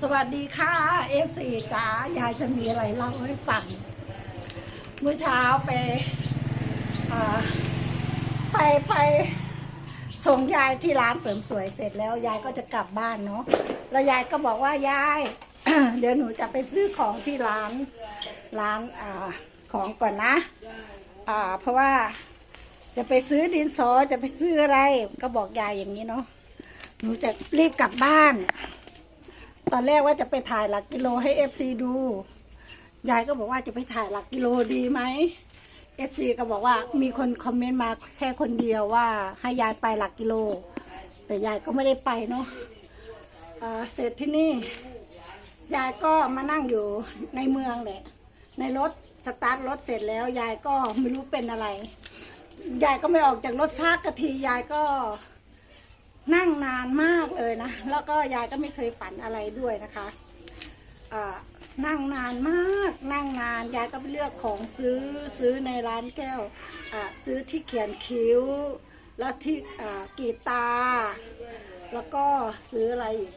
สวัสดีค่ะเอฟซีจ๋ายายจะมีอะไรเล่าให้ฟัง เมื่อเช้าไปไปไปส่งยายที่ร้านเสริมสวยเสร็จแล้ว ยายก็จะกลับบ้านเนาะแล้วยายก็บอกว่ายาย เดี๋ยวหนูจะไปซื้อของที่ร้านร้านอของก่อนนะอ่าเพราะว่าจะไปซื้อดินสอจะไปซื้ออะไร ก็บอกยายอย่างนี้เนาะหนูจะรีบกลับบ้าน ตอนแรกว่าจะไปถ่ายหลักกิโลให้เอฟซีดู ยายก็บอกว่าจะไปถ่ายหลักกิโลดีไหมเอฟซีก็บอกว่ามีคนคอมเมนต์มาแค่คนเดียวว่าให้ยายไปหลักกิโล แต่ยายก็ไม่ได้ไปเนาะเอ่อเสร็จที่นี่ ยายก็มานั่งอยู่ในเมืองแหละ ในรถสตาร์ทรถเสร็จแล้ว ยายก็ไม่รู้เป็นอะไร ยายก็ไม่ออกจากรถซากกะทียายก็ นั่งนานมากเลยนะ แล้วก็ยายก็ไม่เคยฝันอะไรด้วยนะคะนั่งนานมาก นั่งนาน ยายก็ไปเลือกของซื้อซื้อในร้านแก้วซื้อที่เขียนคิ้ว แล้วที่กีตา แล้วก็ซื้ออะไรอีก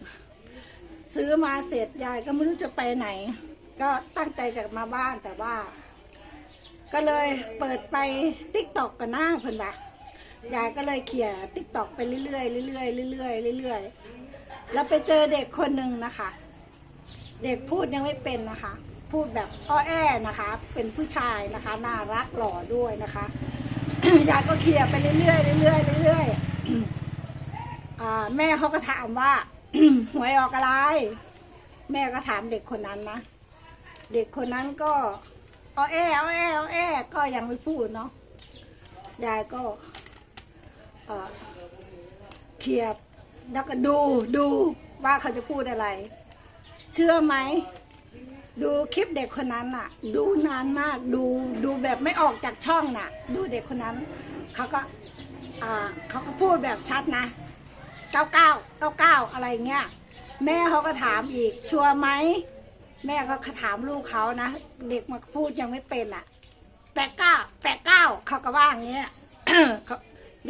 ซื้อมาเสร็จยายก็ไม่รู้จะไปไหน ก็ตั้งใจจะมาบ้านแต่ว่า ก็เลยเปิดไปติ๊กตอกกันหน้าเพิ่นว่า ยายก็เลยเขี่ยติ๊กตอกไปเรื่อยๆเรื่อยๆเรื่อยๆเรื่อยๆแล้วไปเจอเด็กคนหนึ่งนะคะ เด็กพูดยังไม่เป็นนะคะ พูดแบบอ้อแอนะคะ เป็นผู้ชายนะคะน่ารักหล่อด้วยนะคะยายก็เขี่ยไปเรื่อยๆเรื่อยๆเรื่อยๆอ่าแม่เขาก็ถามว่าหวยออกอะไร แม่ก็ถามเด็กคนนั้นนะเด็กคนนั้นก็อ้อแออ้อแออ้อแอก็ยังไม่พูดเนาะยายก็ เอ่อเคลียร์แล้วก็ดูดูว่าเขาจะพูดอะไร เชื่อไหม ดูคลิปเด็กคนนั้นน่ะ ดูนานมากดูดูแบบไม่ออกจากช่องน่ะ ดูเด็กคนนั้นเขาก็อ่าเขาก็พูดแบบชัดนะเก้าเก้าเก้าเก้าอะไรเงี้ยแม่เขาก็ถามอีก ชัวร์ไหมแม่ก็ถามลูกเขานะเด็กมาพูดยังไม่เป็นอะแปดเก้าแปดเก้าเขาก็ว่าอย่างเงี้ย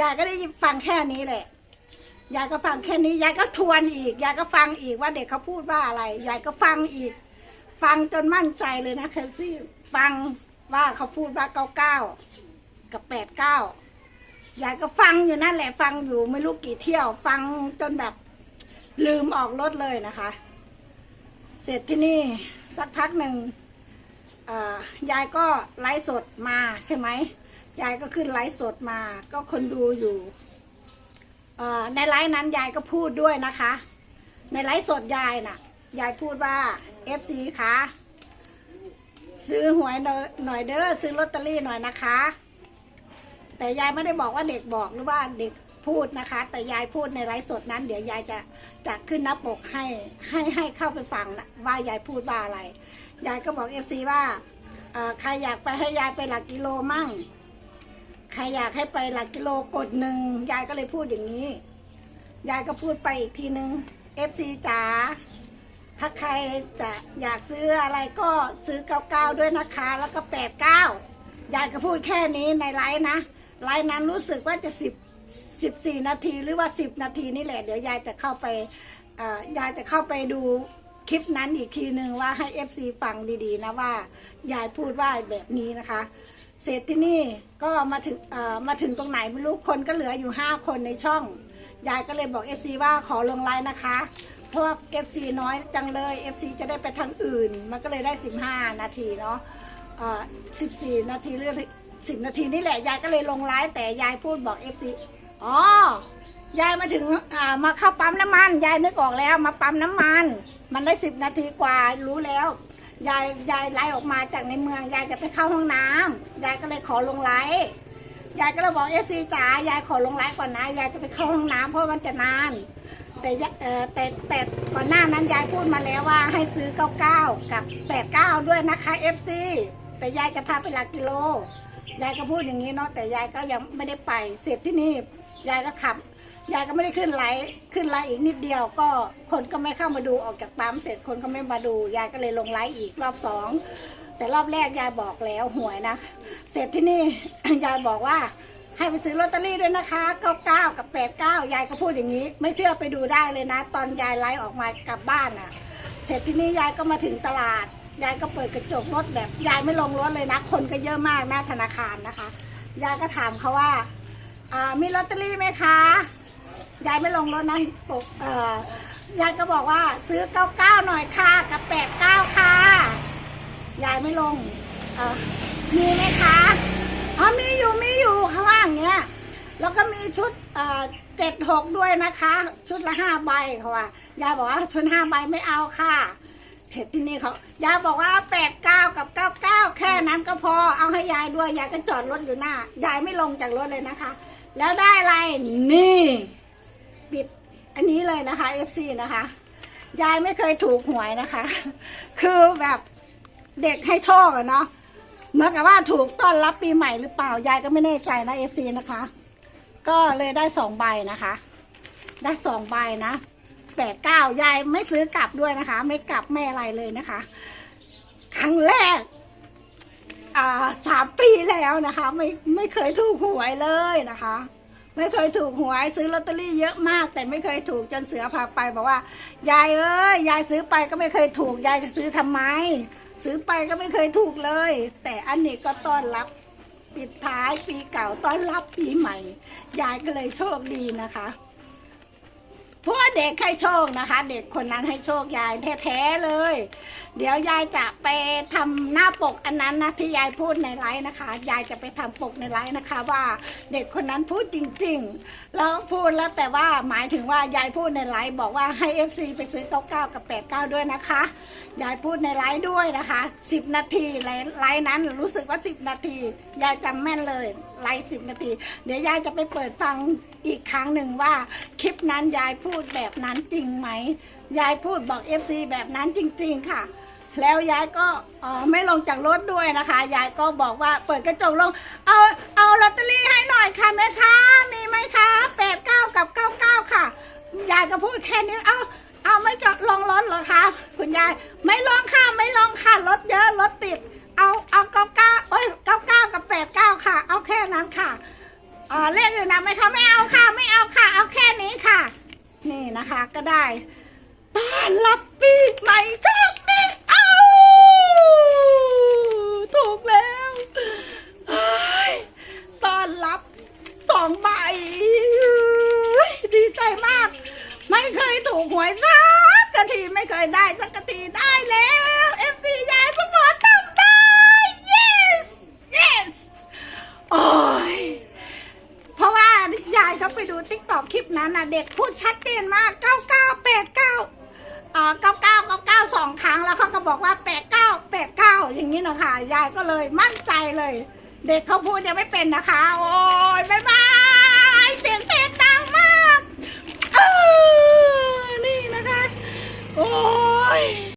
ยายก็ได้ฟังแค่นี้แหละ ยายก็ฟังแค่นี้ ยายก็ทวนอีก ยายก็ฟังอีกว่าเด็กเขาพูดว่าอะไร ยายก็ฟังอีก ฟังจนมั่นใจเลยนะเคลซี่ ฟังว่าเขาพูดว่าเก้าเก้ากับแปดเก้ายายก็ฟังอยู่นั่นแหละ ฟังอยู่ไม่รู้กี่เที่ยว ฟังจนแบบลืมออกรถเลยนะคะ เสร็จที่นี่สักพักหนึ่งยายก็ไลฟ์สดมาใช่ไหม ยายก็ขึ้นไลฟ์สดมา ก็คนดูอยู่ในไลฟ์นั้นยายก็พูดด้วยนะคะ ในไลฟ์สดยายน่ะ ยายพูดว่าเอฟซีคะซื้อหวยหน่อยเด้อซื้อลอตเตอรี่หน่อยนะคะ แต่ยายไม่ได้บอกว่าเด็กบอกหรือว่าเด็กพูดนะคะ แต่ยายพูดในไลฟ์สดนั้น เดี๋ยวยายจะจะขึ้นหน้าปกให้ให้ให้เข้าไปฟังนะว่ายายพูดว่าอะไร ยายก็บอกเอฟซีว่าใครอยากไปให้ยายไปหลักกิโลมั่ง ใครอยากให้ไปหลักกิโลกดหนึ่งยายก็เลยพูดอย่างนี้ ยายก็พูดไปอีกทีนึงเอฟซีจ๋าถ้าใครจะอยากซื้ออะไรก็ซื้อเก้าเก้าด้วยนะคะ แล้วก็แปดเก้ายายก็พูดแค่นี้ในไลฟ์นะ ไลฟ์นั้นรู้สึกว่าจะสิบสิบสี่นาทีหรือว่าสิบนาทีนี่แหละ เดี๋ยวยายจะเข้าไปยายจะเข้าไปดูคลิปนั้นอีกทีหนึ่งว่าให้เอฟซีฟังดีๆนะว่า ยายพูดว่าแบบนี้นะคะ เสร็จที่นี่ก็มาถึงเอ่อมาถึงตรงไหนไม่รู้คนก็เหลืออยู่ห้าคนในช่อง ยายก็เลยบอก FC ว่าขอลงไลน์นะคะเพราะว่า FC น้อยจังเลย FC จะได้ไปทางอื่น มันก็เลยได้ 15 นาทีเนาะเอ่อ14นาทีหรือ10นาทีนี่แหละ ยายก็เลยลงไลน์แต่ยายพูดบอก FC อ๋อยายมาถึงอ่ามาเข้าปั๊มน้ำมัน ยายนึกออกแล้วมาปั๊มน้ำมัน มันได้10นาทีกว่ารู้แล้ว ยายยายไล่ออกมาจากในเมืองยายจะไปเข้าห้องน้ำยายก็เลยขอลงไลน์ยายก็เลยบอกเอซีจ๋ายายขอลงไลน์ก่อนนะยายจะไปเข้าห้องน้ำเพราะมันจะนาน แต่ยะเออแต่แต่ก่อนหน้านั้นยายพูดมาแล้วว่าให้ซื้อ 99 กับ 89 ด้วยนะคะเอฟซีแต่ยายจะพาไปหลักกิโลยายก็พูดอย่างนี้เนาะแต่ยายก็ยังไม่ได้ไปเสร็จที่นี่ยายก็ขับ ยายก็ไม่ได้ขึ้นไลฟ์ขึ้นไลฟ์อีกนิดเดียวก็คนก็ไม่เข้ามาดูออกจากปั๊มเสร็จคนก็ไม่มาดูยายก็เลยลงไลฟ์อีกรอบสองแต่รอบแรกยายบอกแล้วหวยนะ เสร็จที่นี่ ยายบอกว่าให้ไปซื้อลอตเตอรี่ด้วยนะคะ 99 กับ 89 ยายก็พูดอย่างนี้ ไม่เชื่อไปดูได้เลยนะ ตอนยายไลฟ์ออกมากลับบ้านอะ เสร็จที่นี่ยายก็มาถึงตลาด ยายก็เปิดกระจกรถแบบ ยายไม่ลงรถเลยนะ คนก็เยอะมากหน้าธนาคารนะคะ ยายก็ถามเขาว่า อ่า มีลอตเตอรี่ไหมคะ ยายไม่ลงรถนะปกเอ่อยายก็บอกว่าซื้อ99หน่อยค่ะกับ89ค่ะยายไม่ลงเออมีไหมคะอ๋อมีอยู่มีอยู่ขาว่าอย่างเงี้ยแล้วก็มีชุดเจ็ดหกด้วยนะคะ ชุดละห้าใบเขาว่ายายบอกว่าชุดห้าใบไม่เอาค่ะเสร็จที่นี่เขายายบอกว่าแปดเก้ากับเก้าเก้าแค่นั้นก็พอเอาให้ยายด้วยยายก็จอดรถอยู่หน้า ยายไม่ลงจากรถเลยนะคะ แล้วได้อะไรนี่ นี้เลยนะคะ FC นะคะ ยายไม่เคยถูกหวยนะคะ คือแบบเด็กให้โชคอะเนาะเหมือนกับว่าถูกต้อนรับปีใหม่หรือเปล่ายายก็ไม่แน่ใจนะ FC นะคะ ก็เลยได้สองใบนะคะ ได้สองใบนะแปดเก้ายายไม่ซื้อกลับด้วยนะคะ ไม่กลับไม่อะไรเลยนะคะ ครั้งแรกอ่าสามปีแล้วนะคะ ไม่ไม่เคยถูกหวยเลยนะคะ ไม่เคยถูกหวยซื้อลอตเตอรี่เยอะมาก แต่ไม่เคยถูกจนเสือพาไปบอกว่ายายเอ้ยยายซื้อไปก็ไม่เคยถูกยายจะซื้อทำไม ซื้อไปก็ไม่เคยถูกเลย แต่อันนี้ก็ต้อนรับปิดท้ายปีเก่าต้อนรับปีใหม่ ยายก็เลยโชคดีนะคะเพราะว่าเด็กให้โชคนะคะ เด็กคนนั้นให้โชคยายแท้ๆเลยเดี๋ยวยายจะไปทำหน้าปกอันนั้นนะที่ยายพูดในไลฟ์นะคะ ยายจะไปทำปกในไลฟ์นะคะ ว่าเด็กคนนั้นพูดจริง ๆ แล้วพูดแล้วแต่ว่าหมายถึงว่ายายพูดในไลฟ์บอกว่าให้ FC ไปซื้อ99กับ89 ด้วยนะคะ ยายพูดในไลฟ์ด้วยนะคะ 10 นาทีไลฟ์นั้นรู้สึกว่า 10 นาที ยายจำแม่นเลยไลฟ์10 นาที เดี๋ยวยายจะไปเปิดฟังอีกครั้งหนึ่งว่าคลิปนั้นยายพูดแบบนั้นจริงไหม ยายพูดบอก FC แบบนั้นจริง ๆ ค่ะ แล้วยายก็อ่อไม่ลงจากรถด้วยนะคะ ยายก็บอกว่าเปิดกระจกลง เอาเอาลอตเตอรี่ให้หน่อยค่ะแม่ค้ามีไหมคะแปดเก้ากับเก้าเก้าค่ะ ยายก็พูดแค่นี้ เอาเอาไม่จอดลงรถเหรอคะคุณยายไม่ลงค่ะไม่ลงค่ะรถเยอะรถติด เอาเอาเก้าเก้าโอ้ยเก้าเก้ากับแปดเก้าค่ะ เอาแค่นั้นค่ะอ่าเลขอื่นนะไหมคะไม่เอาค่ะ ไม่เอาค่ะ เอาแค่นี้ค่ะ นี่นะคะก็ได้ ต้อนรับปีใหม่โชคดีเอาถูกแล้วเฮ้ยต้อนรับสองใบเฮ้ยดีใจมาก ไม่เคยถูกหวยสักกะทีไม่เคยได้สักกะทีได้แล้วเอฟซียายสมอทำได้ yes yes โอ้ยเพราะว่ายายเขาไปดูติ๊กตอกคลิปนั้นน่ะเด็กพูดชัดเจนมาก เก้าเก้าเก้าเก้าสองครั้งแล้วเขาก็บอกว่าแปดเก้าแปดเก้าอย่างนี้นะคะยายก็เลยมั่นใจเลย เด็กเขาพูดยังไม่เป็นนะคะ โอ้ยบายบายเสียงเพลงดังมากอนี่นะคะ โอ้ย